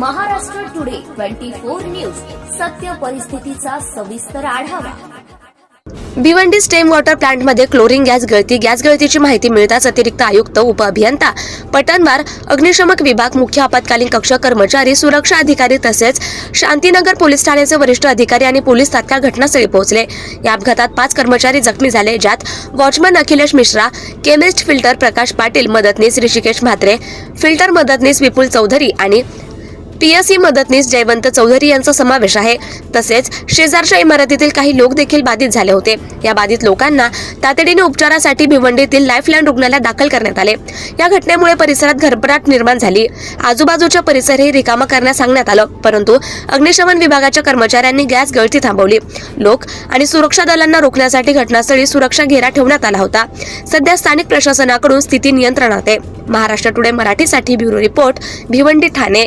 Twenty four news. सत्य परिस्थितीचा सविस्तर आढावा. भिवंडी स्टेम वॉटर प्लांटमध्ये क्लोरिन गॅस गळती. गॅस गळतीची माहिती मिळताच अतिरिक्त आयुक्त उप अभियंता पटणवार अग्निशमक विभाग मुख्य आपत्कालीन कक्ष कर्मचारी सुरक्षा अधिकारी तसेच शांतीनगर पोलीस ठाण्याचे वरिष्ठ अधिकारी आणि पोलीस तात्काळ घटनास्थळी पोहोचले. या अपघातात पाच कर्मचारी जखमी झाले ज्यात watchman Akhilesh Mishra chemist filter Prakash Patil मदतनीस ऋषिकेश म्हात्रे फिल्टर मदतनीस विपुल चौधरी आणि पीएससी मदतनीस जयवंत चौधरी यांचा समावेश आहे. तसेच शेजारच्या इमारतीतील काही लोक देखील बाधित झाले होते. या बाधित लोकांना तातडीने उपचारासाठी भिवंडीतील लाईफलाईन रुग्णालयात दाखल करण्यात आले. या घटनेमुळे परिसरात घरभराट निर्माण झाली. आजूबाजूचा परिसरही रिकामा करण्यास सांगण्यात आलं. परंतु अग्निशमन विभागाच्या कर्मचाऱ्यांनी गॅस गळती थांबवली. लोक आणि सुरक्षा दलांना रोखण्यासाठी घटनास्थळी सुरक्षा घेरा ठेवण्यात आला होता. सध्या स्थानिक प्रशासनाकडून स्थिती नियंत्रणात आहे. महाराष्ट्र टुडे मराठीसाठी bureau report Bhiwandi Thane.